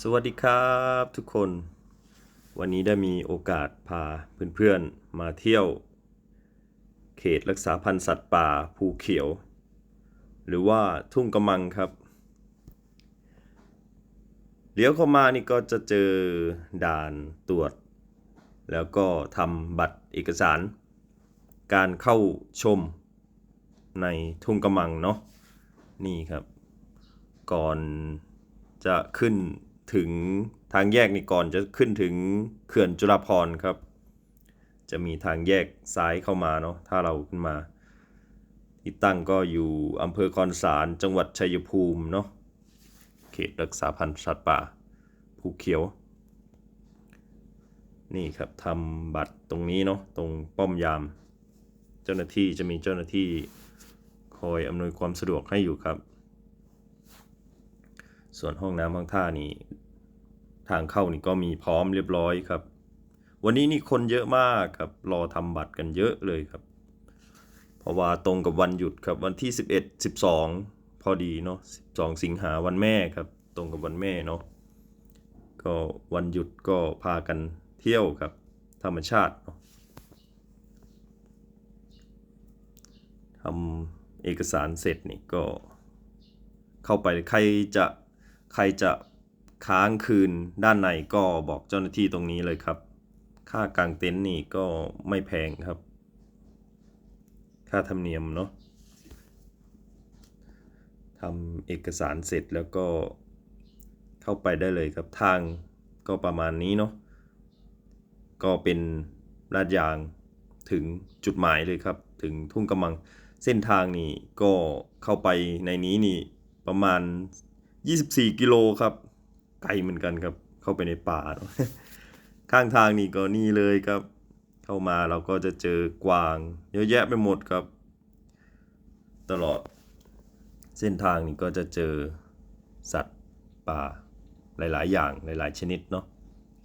สวัสดีครับทุกคน วันนี้ได้มีโอกาสพาเพื่อนๆมาเที่ยว เขตรักษาพันธุ์สัตว์ป่าภูเขียว หรือว่าทุ่งกำมังครับเลี้ยวเข้ามานี่ก็จะเจอด่านตรวจ แล้วก็ทำบัตรเอกสาร การเข้าชมในทุ่งกำมังเนาะนี่ครับ ก่อนจะขึ้น ถึงทางแยกนี่ก่อนจะขึ้นถึงเขื่อนจุฬาภรครับ จะมีทางแยกซ้ายเข้ามาเนาะถ้าเราขึ้นมาที่ตั้งก็อยู่อำเภอคอนสารจังหวัดชัยภูมิเนาะเขตรักษาพันธุ์สัตว์ป่าภูเขียว นี่ครับทำบัตรตรงนี้เนาะตรงป้อมยาม เจ้าหน้าที่จะมีเจ้าหน้าที่คอยอำนวยความสะดวกให้อยู่ครับ ส่วนห้องน้ำห้องท่านี่ทางเข้านี่ก็มีพร้อมเรียบร้อยครับ วันนี้นี่คนเยอะมากครับ รอทำบัตรกันเยอะเลยครับ เพราะว่าตรงกับวันหยุดครับวันที่ 11 12 พอดีเนาะ12 สิงหาวันแม่ครับ ตรงกับวันแม่เนาะก็วันหยุดก็พากันเที่ยวครับ ธรรมชาติเนาะทำเอกสารเสร็จนี่ก็เข้าไปใครจะ ใครจะค้างคืนด้านในก็บอกเจ้าหน้าที่ตรงนี้เลยครับ ค่ากางเต็นท์นี่ก็ไม่แพงครับ ค่าธรรมเนียมเนาะทำเอกสารเสร็จแล้วก็เข้าไปได้เลยครับทางก็ประมาณนี้เนาะก็เป็นลาดยางถึงจุดหมายเลยครับ ถึงทุ่งกำมังเส้นทางนี่ก็เข้าไปในนี้นี่ประมาณ 24กิโลครับ ไกลเหมือนกันครับ เข้าไปในป่า ข้างทางนี่ก็นี่เลยครับ เข้ามาเราก็จะเจอกวางเยอะแยะไปหมดครับ ตลอด เส้นทางนี่ก็จะเจอสัตว์ป่าหลาย ๆ อย่างหลาย ๆ ชนิดเนาะ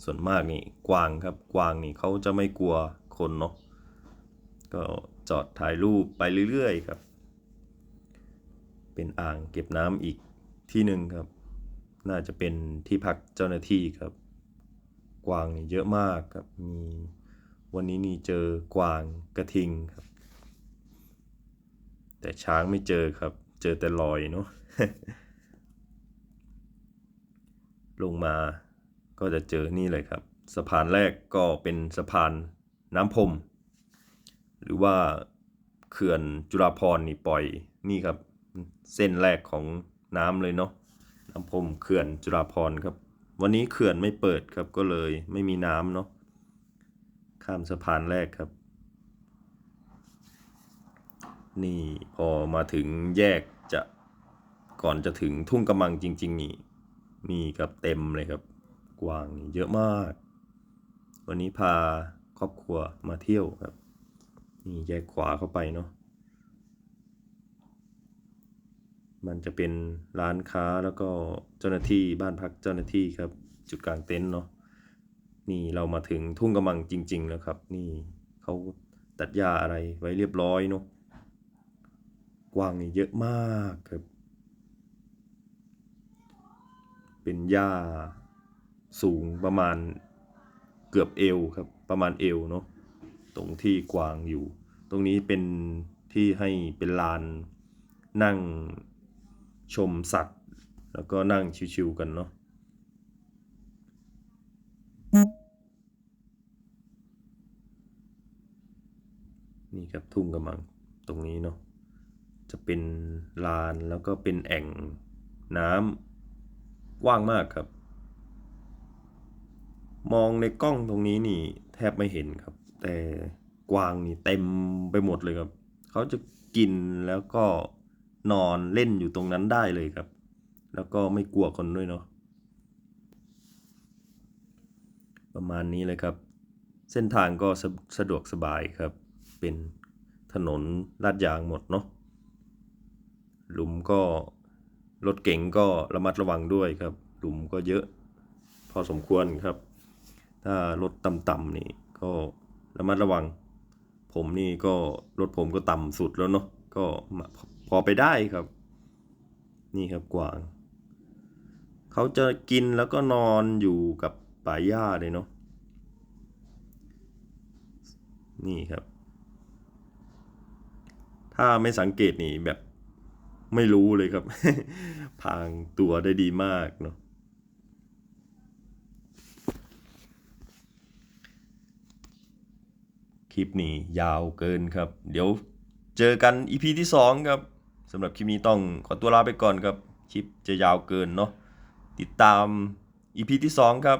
ส่วนมากนี่กวางครับ กวางนี่เขาจะไม่กลัวคนเนาะ ก็จอดถ่ายรูปไปเรื่อย ๆ ครับ เป็นอ่างเก็บน้ำอีก ที่หนึ่งครับ น่าจะเป็นที่พักเจ้าหน้าที่ครับ กวางนี่เยอะมากครับ มีวันนี้นี่เจอกวางกระทิงครับ แต่ช้างไม่เจอครับ เจอแต่รอยเนาะลงมาก็จะเจอนี่เลยครับ สะพานแรกก็เป็นสะพานน้ำพรมหรือว่าเขื่อนจุฬาภรนี่ปล่อยนี่ครับ เส้นแรกของ น้ำเลยเนาะน้ำพรมเขื่อนจุฬาภรครับ วันนี้เขื่อนไม่เปิดครับก็เลยไม่มีน้ำเนาะข้ามสะพานแรกครับ นี่พอมาถึงแยกจะก่อนจะถึงทุ่งกำมังจริง ๆ นี่นี่ครับเต็มเลยครับ กวางเยอะมาก วันนี้พาครอบครัวมาเที่ยวครับ นี่แยกขวาเข้าไปเนาะ มันจะเป็นร้านค้าแล้วก็เจ้าหน้าที่บ้านพักเจ้าหน้าที่ครับ จุดกลางเต็นท์เนาะนี่เรามาถึงทุ่งกำมังจริง ๆ แล้วครับ นี่เขาตัดหญ้าอะไรไว้เรียบร้อยเนาะกวางนี่เยอะมากครับ เป็นหญ้าสูงประมาณเกือบเอวครับ ประมาณเอวเนาะตรงที่กวางอยู่ ตรงนี้เป็นที่ให้เป็นลานนั่ง ชมสัตว์ แล้วก็นั่งชิวๆกันเนาะนี่ครับทุ่งกำลังตรงนี้เนาะจะเป็นลานแล้วก็เป็นแอ่งน้ำกว้างมากครับ มองในกล้องตรงนี้นี่แทบไม่เห็นครับ แต่กวางนี่เต็มไปหมดเลยครับ เขาจะกินแล้วก็ นอนเล่นอยู่ตรงนั้นได้เลยครับ แล้วก็ไม่กลัวคนด้วยเนาะประมาณนี้เลยครับ เส้นทางก็สะสะดวกสบายครับ เป็นถนนลาดยางหมดเนาะหลุมก็รถเก๋งก็ระมัดระวังด้วยครับ หลุมก็เยอะพอสมควรครับ ถ้ารถต่ำๆนี่ก็ระมัดระวัง ผมนี่ก็รถผมก็ต่ำสุดแล้วเนาะก็มา พอไปได้ครับ นี่ครับกวาง เขาจะกินแล้วก็นอนอยู่กับป่าหญ้าเลยเนาะนี่ครับ ถ้าไม่สังเกตนี่แบบไม่รู้เลยครับ พางตัวได้ดีมากเนาะคลิปนี้ยาวเกินครับ เดี๋ยวเจอกัน EP ที่ 2 ครับ สำหรับคลิปนี้ต้องขอตัวลาไปก่อนครับ คลิปจะยาวเกินเนาะติดตามอีพีที่ 2 ครับ